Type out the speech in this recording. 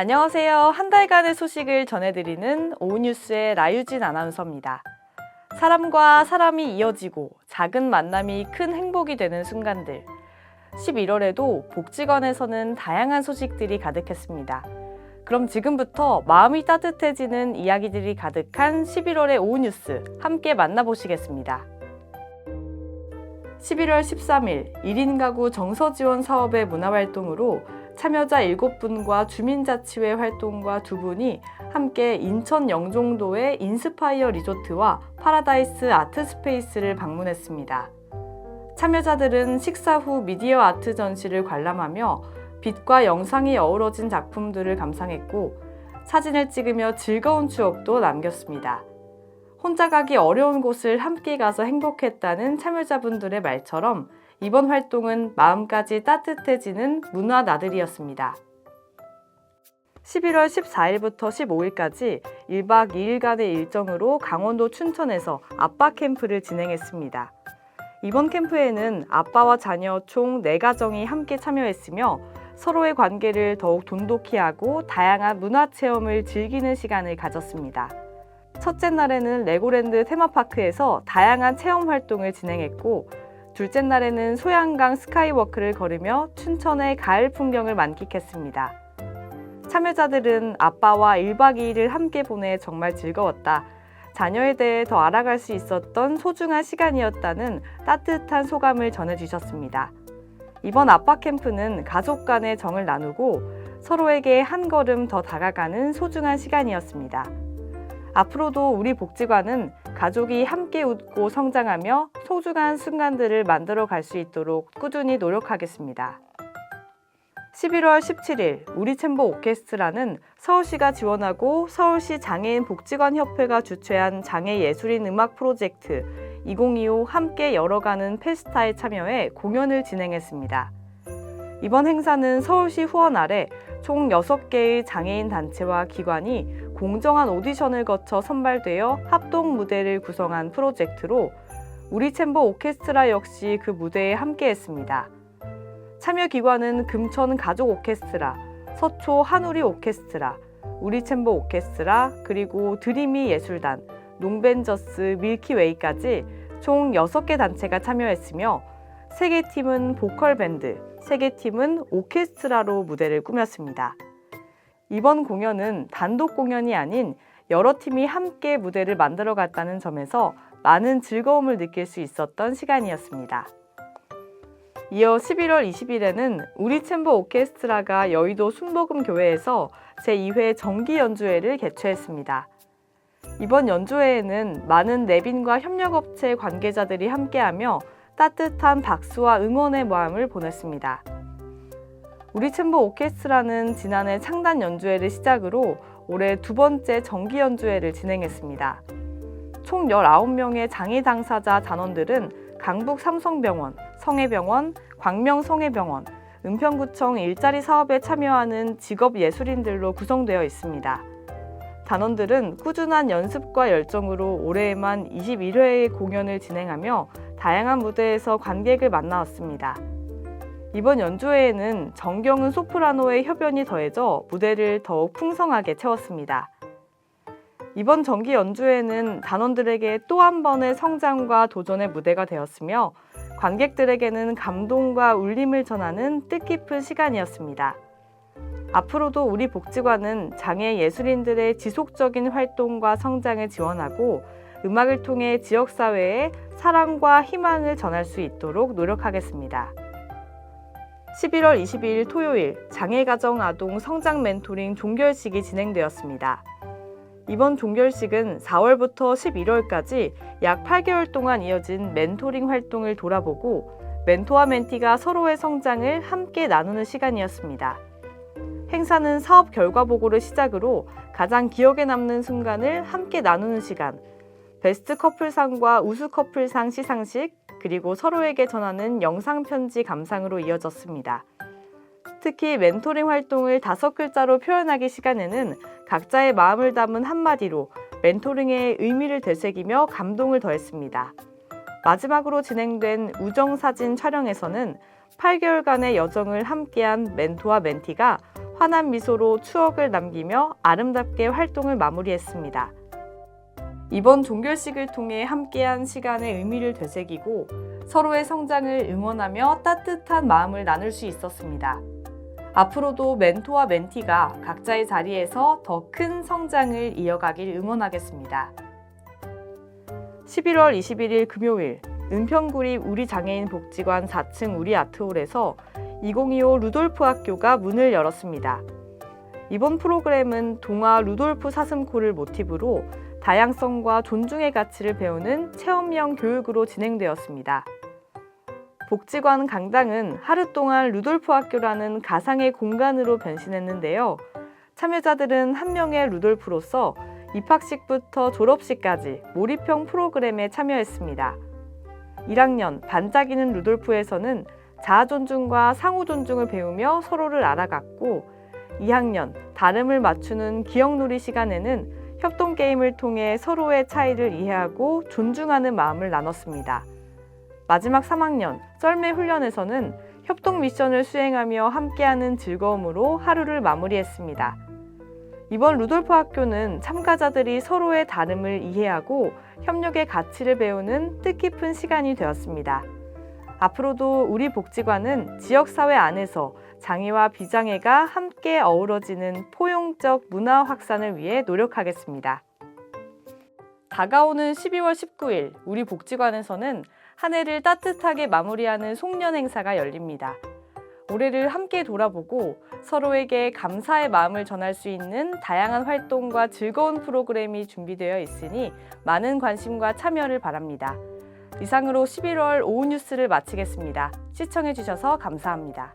안녕하세요. 한 달간의 소식을 전해드리는 오뉴스의 라유진 아나운서입니다. 사람과 사람이 이어지고 작은 만남이 큰 행복이 되는 순간들. 11월에도 복지관에서는 다양한 소식들이 가득했습니다. 그럼 지금부터 마음이 따뜻해지는 이야기들이 가득한 11월의 오후 뉴스 함께 만나보시겠습니다. 11월 13일 1인 가구 정서 지원 사업의 문화활동으로 참여자 7분과 주민자치회 활동가 2분이 함께 인천 영종도의 인스파이어 리조트와 파라다이스 아트 스페이스를 방문했습니다. 참여자들은 식사 후 미디어 아트 전시를 관람하며 빛과 영상이 어우러진 작품들을 감상했고 사진을 찍으며 즐거운 추억도 남겼습니다. 혼자 가기 어려운 곳을 함께 가서 행복했다는 참여자분들의 말처럼 이번 활동은 마음까지 따뜻해지는 문화 나들이였습니다. 11월 14일부터 15일까지 1박 2일간의 일정으로 강원도 춘천에서 아빠 캠프를 진행했습니다. 이번 캠프에는 아빠와 자녀 총 4가정이 함께 참여했으며 서로의 관계를 더욱 돈독히 하고 다양한 문화 체험을 즐기는 시간을 가졌습니다. 첫째 날에는 레고랜드 테마파크에서 다양한 체험 활동을 진행했고, 둘째 날에는 소양강 스카이워크를 걸으며 춘천의 가을 풍경을 만끽했습니다. 참여자들은 아빠와 1박 2일을 함께 보내 정말 즐거웠다. 자녀에 대해 더 알아갈 수 있었던 소중한 시간이었다는 따뜻한 소감을 전해주셨습니다. 이번 아빠 캠프는 가족 간의 정을 나누고 서로에게 한 걸음 더 다가가는 소중한 시간이었습니다. 앞으로도 우리 복지관은 가족이 함께 웃고 성장하며 소중한 순간들을 만들어 갈 수 있도록 꾸준히 노력하겠습니다. 11월 17일 우리 챔버 오케스트라는 서울시가 지원하고 서울시 장애인 복지관 협회가 주최한 장애 예술인 음악 프로젝트 2025 함께 열어가는 페스타에 참여해 공연을 진행했습니다. 이번 행사는 서울시 후원 아래 총 6개의 장애인 단체와 기관이 공정한 오디션을 거쳐 선발되어 합동 무대를 구성한 프로젝트로 우리 챔버 오케스트라 역시 그 무대에 함께했습니다. 참여 기관은 금천 가족 오케스트라, 서초 한우리 오케스트라, 우리 챔버 오케스트라, 그리고 드리미 예술단, 농벤저스 밀키웨이까지 총 6개 단체가 참여했으며 3개 팀은 보컬 밴드, 3개 팀은 오케스트라로 무대를 꾸몄습니다. 이번 공연은 단독 공연이 아닌 여러 팀이 함께 무대를 만들어 갔다는 점에서 많은 즐거움을 느낄 수 있었던 시간이었습니다. 이어 11월 20일에는 우리 챔버 오케스트라가 여의도 순복음 교회에서 제2회 정기 연주회를 개최했습니다. 이번 연주회에는 많은 내빈과 협력업체 관계자들이 함께하며 따뜻한 박수와 응원의 마음을 보냈습니다. 우리 챔버 오케스트라는 지난해 창단 연주회를 시작으로 올해 두 번째 정기 연주회를 진행했습니다. 총 19명의 장애 당사자 단원들은 강북 삼성병원, 성해병원, 광명 성해병원, 은평구청 일자리 사업에 참여하는 직업 예술인들로 구성되어 있습니다. 단원들은 꾸준한 연습과 열정으로 올해에만 21회의 공연을 진행하며 다양한 무대에서 관객을 만나왔습니다. 이번 연주회에는 정경은 소프라노의 협연이 더해져 무대를 더욱 풍성하게 채웠습니다. 이번 정기 연주회는 단원들에게 또 한 번의 성장과 도전의 무대가 되었으며 관객들에게는 감동과 울림을 전하는 뜻깊은 시간이었습니다. 앞으로도 우리 복지관은 장애 예술인들의 지속적인 활동과 성장을 지원하고 음악을 통해 지역사회에 사랑과 희망을 전할 수 있도록 노력하겠습니다. 11월 22일 토요일 장애가정 아동 성장 멘토링 종결식이 진행되었습니다. 이번 종결식은 4월부터 11월까지 약 8개월 동안 이어진 멘토링 활동을 돌아보고 멘토와 멘티가 서로의 성장을 함께 나누는 시간이었습니다. 행사는 사업 결과 보고를 시작으로 가장 기억에 남는 순간을 함께 나누는 시간, 베스트 커플상과 우수 커플상 시상식, 그리고 서로에게 전하는 영상 편지 감상으로 이어졌습니다. 특히 멘토링 활동을 다섯 글자로 표현하기 시간에는 각자의 마음을 담은 한마디로 멘토링의 의미를 되새기며 감동을 더했습니다. 마지막으로 진행된 우정 사진 촬영에서는 8개월간의 여정을 함께한 멘토와 멘티가 환한 미소로 추억을 남기며 아름답게 활동을 마무리했습니다. 이번 종결식을 통해 함께한 시간의 의미를 되새기고 서로의 성장을 응원하며 따뜻한 마음을 나눌 수 있었습니다. 앞으로도 멘토와 멘티가 각자의 자리에서 더 큰 성장을 이어가길 응원하겠습니다. 11월 21일 금요일 은평구리 우리 장애인 복지관 4층 우리 아트홀에서 2025 루돌프 학교가 문을 열었습니다. 이번 프로그램은 동화 루돌프 사슴코를 모티브로 다양성과 존중의 가치를 배우는 체험형 교육으로 진행되었습니다. 복지관 강당은 하루 동안 루돌프 학교라는 가상의 공간으로 변신했는데요. 참여자들은 한 명의 루돌프로서 입학식부터 졸업식까지 몰입형 프로그램에 참여했습니다. 1학년 반짝이는 루돌프에서는 자아 존중과 상호 존중을 배우며 서로를 알아갔고 2학년 다름을 맞추는 기억놀이 시간에는 협동 게임을 통해 서로의 차이를 이해하고 존중하는 마음을 나눴습니다. 마지막 3학년 썰매 훈련에서는 협동 미션을 수행하며 함께하는 즐거움으로 하루를 마무리했습니다. 이번 루돌프 학교는 참가자들이 서로의 다름을 이해하고 협력의 가치를 배우는 뜻깊은 시간이 되었습니다. 앞으로도 우리 복지관은 지역사회 안에서 장애와 비장애가 함께 어우러지는 포용적 문화 확산을 위해 노력하겠습니다. 다가오는 12월 19일 우리 복지관에서는 한 해를 따뜻하게 마무리하는 송년 행사가 열립니다. 올해를 함께 돌아보고 서로에게 감사의 마음을 전할 수 있는 다양한 활동과 즐거운 프로그램이 준비되어 있으니 많은 관심과 참여를 바랍니다. 이상으로 11월 오후 뉴스를 마치겠습니다. 시청해주셔서 감사합니다.